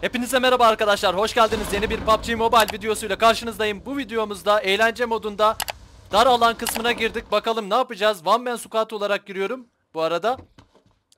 Hepinize merhaba arkadaşlar. Hoş geldiniz. Yeni bir PUBG Mobile videosuyla karşınızdayım. Bu videomuzda eğlence modunda dar alan kısmına girdik. Bakalım ne yapacağız? One Man Squad olarak giriyorum bu arada.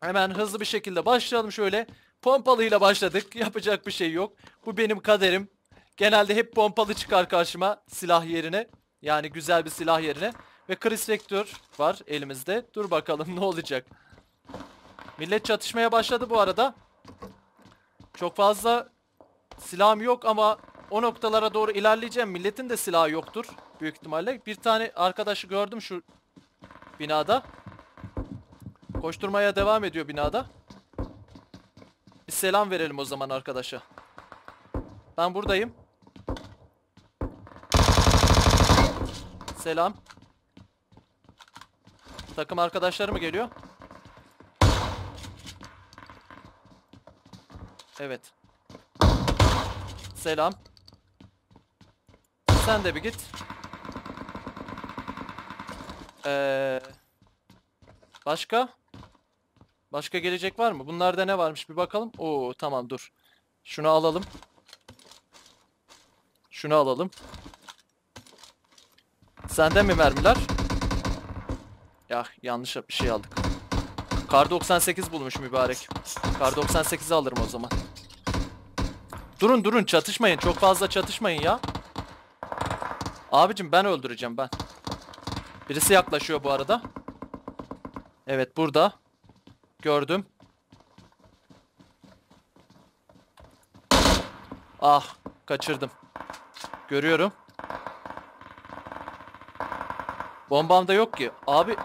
Hemen hızlı bir şekilde başlayalım şöyle. Pompalıyla başladık. Yapacak bir şey yok. Bu benim kaderim. Genelde hep pompalı çıkar karşıma silah yerine. Yani güzel bir silah yerine. Ve Chris Vector var elimizde. Dur bakalım ne olacak. Millet çatışmaya başladı bu arada. Çok fazla silahım yok ama o noktalara doğru ilerleyeceğim. Milletin de silahı yoktur büyük ihtimalle. Bir tane arkadaşı gördüm şu binada. Koşturmaya devam ediyor binada. Bir selam verelim o zaman arkadaşa. Ben buradayım. Selam. Takım arkadaşları mı geliyor? Evet. Selam. Sen de bir git. Ee, başka? Başka gelecek var mı? Bunlarda ne varmış bir bakalım. Oo tamam dur. Şunu alalım. Şunu alalım. Sende mi mermiler? Ya yanlış bir şey aldık. Kar 98 bulmuş mübarek. Kar 98'i alırım o zaman. Durun durun çatışmayın. Çok fazla çatışmayın ya. Abicim ben öldüreceğim ben. Birisi yaklaşıyor bu arada. Evet burada. Gördüm. Ah kaçırdım. Görüyorum. Bombam da yok ki. Abi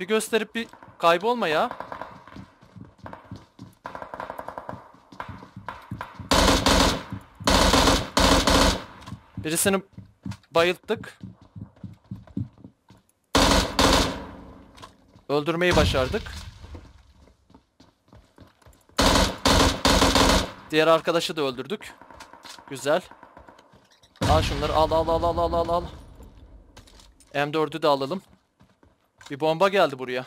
bir gösterip bir kaybolma ya. Birisini bayılttık. Öldürmeyi başardık. Diğer arkadaşı da öldürdük. Güzel. Al şunları al al al al al al al. M4'ü de alalım. Bir bomba geldi buraya.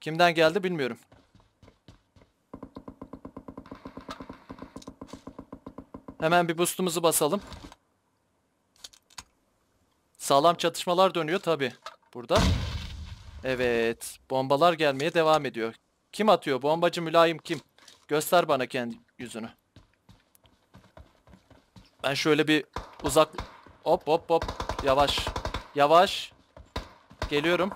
Kimden geldi bilmiyorum. Hemen bir boostumuzu basalım. Sağlam çatışmalar dönüyor tabi burada. Evet. Bombalar gelmeye devam ediyor. Kim atıyor? Bombacı mülayim kim? Göster bana kendi yüzünü. Ben şöyle bir uzak... Hop hop hop. Yavaş. Yavaş. Geliyorum.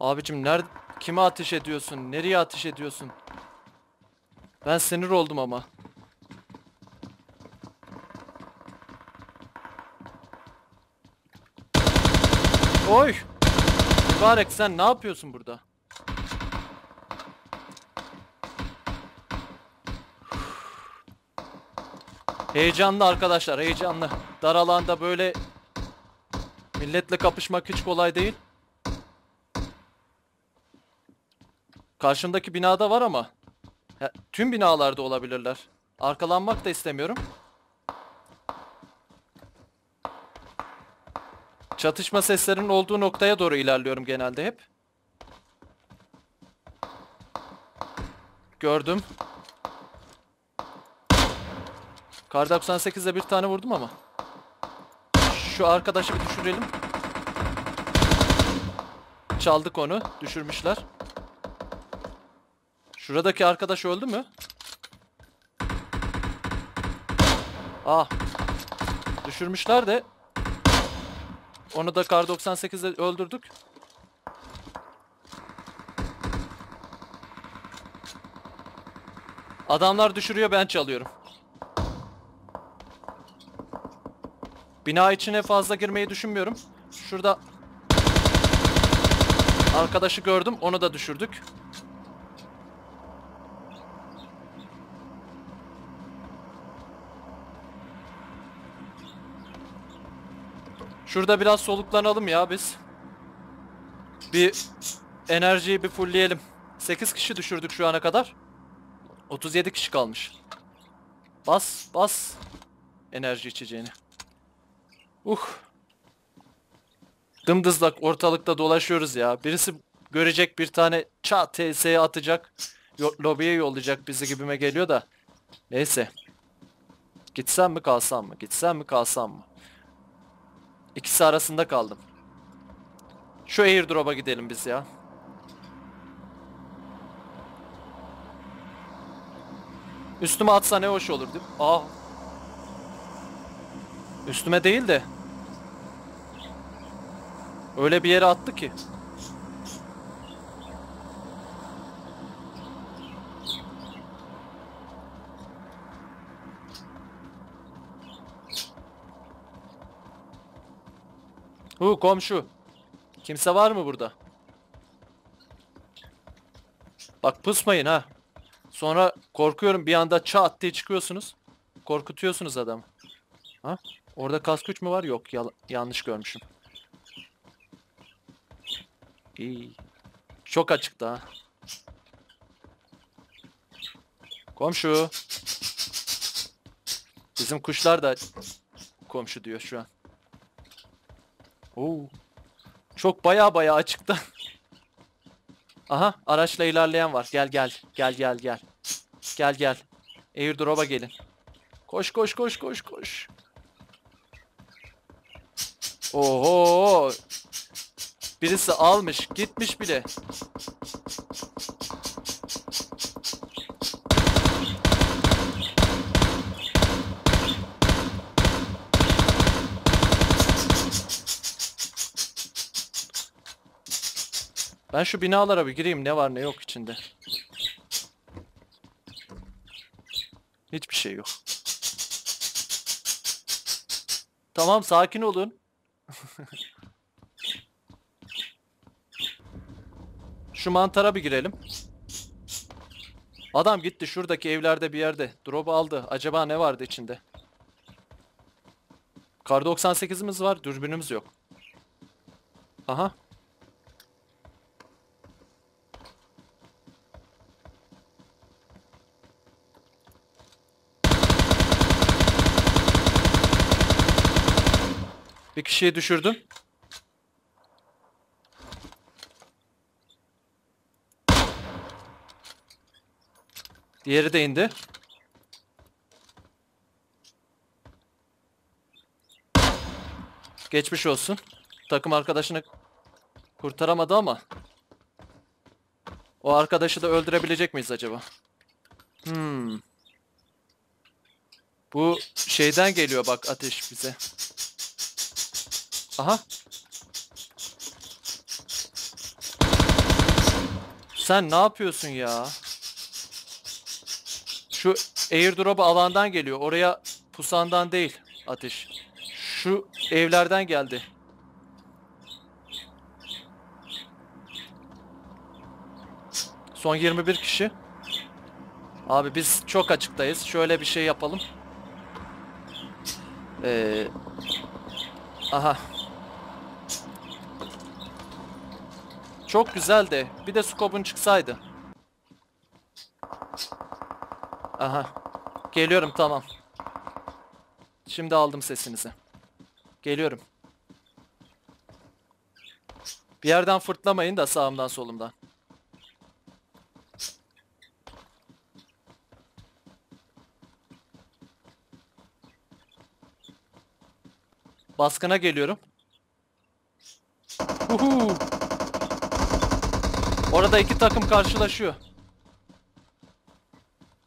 Abicim nerede kime ateş ediyorsun? Nereye ateş ediyorsun? Ben sinir oldum ama. Oy! Mübarek sen ne yapıyorsun burada? Heyecanlı arkadaşlar, heyecanlı. Dar alanda böyle milletle kapışmak hiç kolay değil. Karşımdaki binada var ama ya, tüm binalarda olabilirler. Arkalanmak da istemiyorum. Çatışma seslerinin olduğu noktaya doğru ilerliyorum genelde hep. Gördüm. Kar 98'de bir tane vurdum ama. Şu arkadaşı bir düşürelim. Çaldık onu. Düşürmüşler. Şuradaki arkadaş öldü mü? Ah. Düşürmüşler de. Onu da kar 98'de öldürdük. Adamlar düşürüyor ben çalıyorum. Bina içine fazla girmeyi düşünmüyorum. Şurada arkadaşı gördüm. Onu da düşürdük. Şurada biraz soluklanalım ya biz. Bir enerjiyi bir fullleyelim. 8 kişi düşürdük şu ana kadar. 37 kişi kalmış. Bas bas enerji içeceğini. Uh. Dımdızlak ortalıkta dolaşıyoruz ya. Birisi görecek bir tane çat TS'ye atacak. Yo lobiye yollayacak bizi gibime geliyor da. Neyse. Gitsem mi kalsam mı? Gitsem mi kalsam mı? İkisi arasında kaldım. Şu airdrop'a gidelim biz ya. Üstüme atsa ne hoş olur değil mi? Aa. Üstüme değil de. Öyle bir yere attı ki. Hu komşu. Kimse var mı burada? Bak pusmayın ha. Sonra korkuyorum bir anda çat diye çıkıyorsunuz. Korkutuyorsunuz adamı. Ha? Orada kask güç mü var? Yok yanlış görmüşüm. İyi. Çok açıkta ha. Komşu. Bizim kuşlar da komşu diyor şu an. Oo. Çok baya baya açıkta. Aha araçla ilerleyen var. Gel gel. Gel gel gel. Gel gel. Airdrop'a gelin. Koş koş koş koş koş. Oho. Birisi almış. Gitmiş bile. Ben şu binalara bir gireyim ne var ne yok içinde. Hiçbir şey yok. Tamam sakin olun. Şu mantara bir girelim. Adam gitti şuradaki evlerde bir yerde. Drop aldı. Acaba ne vardı içinde? Kar 98'imiz var. Dürbünümüz yok. Aha. Bir kişiyi düşürdüm. Diğeri de indi. Geçmiş olsun. Takım arkadaşını kurtaramadı ama. O arkadaşı da öldürebilecek miyiz acaba? Hmm. Bu şeyden geliyor bak ateş bize. Aha. Sen ne yapıyorsun ya? Şu airdrop'u alandan geliyor. Oraya pusandan değil ateş. Şu evlerden geldi. Son 21 kişi. Abi biz çok açıktayız. Şöyle bir şey yapalım. Ee, aha. Çok güzel de bir de scope'un çıksaydı. Aha. Geliyorum tamam. Şimdi aldım sesinizi. Geliyorum. Bir yerden fırtlamayın da sağımdan solumdan. Baskına geliyorum. Uhu. Orada iki takım karşılaşıyor.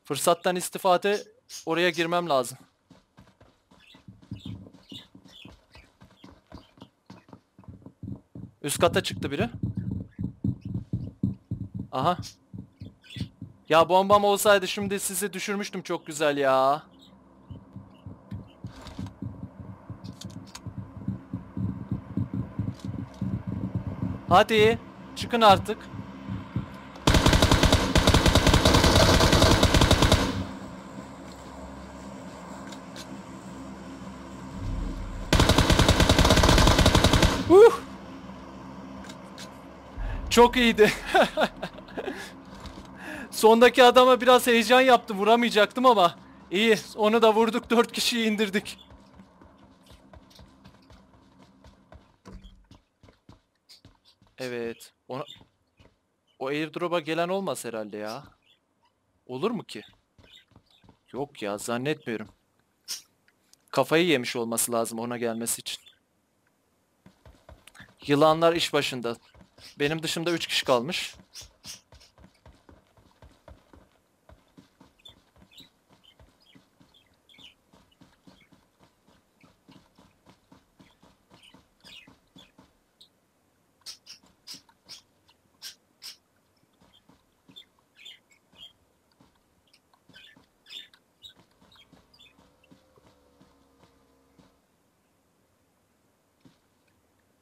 Fırsattan istifade oraya girmem lazım. Üst kata çıktı biri. Aha. Ya bombam olsaydı şimdi sizi düşürmüştüm çok güzel ya. Hadi çıkın artık. Uh! Çok iyiydi. Sondaki adama biraz heyecan yaptım. Vuramayacaktım ama iyi. Onu da vurduk. Dört kişiyi indirdik. Evet. Ona... O airdrop'a gelen olmaz herhalde ya. Olur mu ki? Yok ya zannetmiyorum. Kafayı yemiş olması lazım ona gelmesi için. Yılanlar iş başında. Benim dışımda 3 kişi kalmış.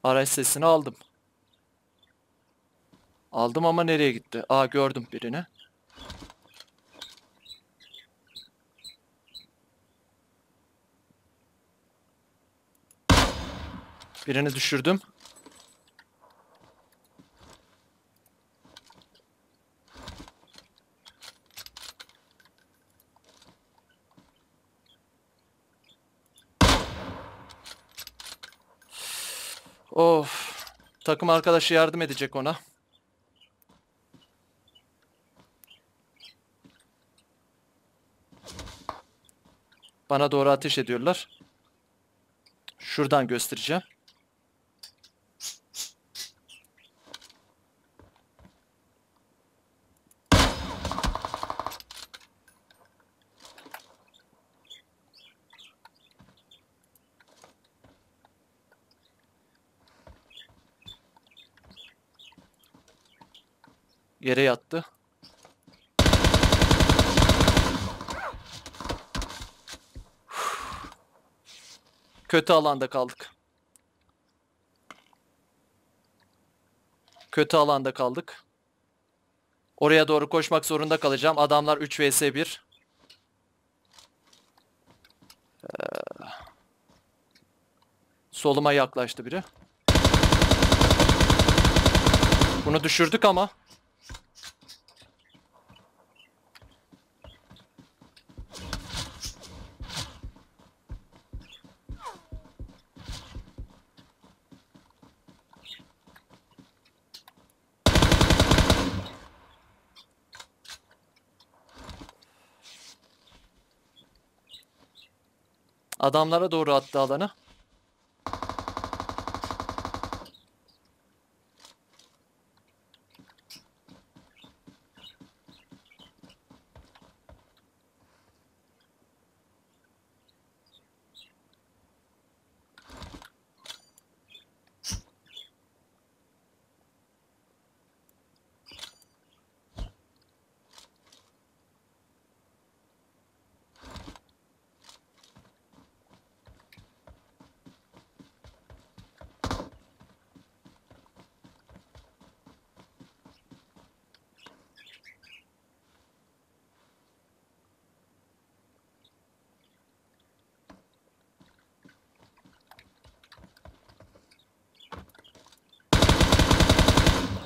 Araç sesini aldım. Aldım ama nereye gitti? Aa gördüm birini. Birini düşürdüm. Of. Takım arkadaşı yardım edecek ona. Bana doğru ateş ediyorlar. Şuradan göstereceğim. Yere yattı. Kötü alanda kaldık. Kötü alanda kaldık. Oraya doğru koşmak zorunda kalacağım. Adamlar 3 vs 1. Ee, soluma yaklaştı biri. Bunu düşürdük ama. Adamlara doğru attı alanı.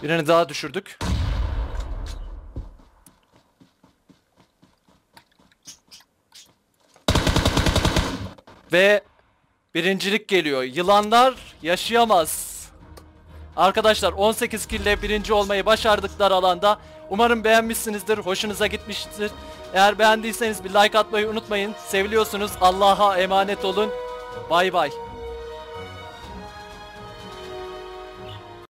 Birini daha düşürdük. Ve birincilik geliyor. Yılanlar yaşayamaz. Arkadaşlar 18 kille birinci olmayı başardıklar alanda. Umarım beğenmişsinizdir, hoşunuza gitmiştir. Eğer beğendiyseniz bir like atmayı unutmayın. Seviliyorsunuz. Allah'a emanet olun. Bay bay.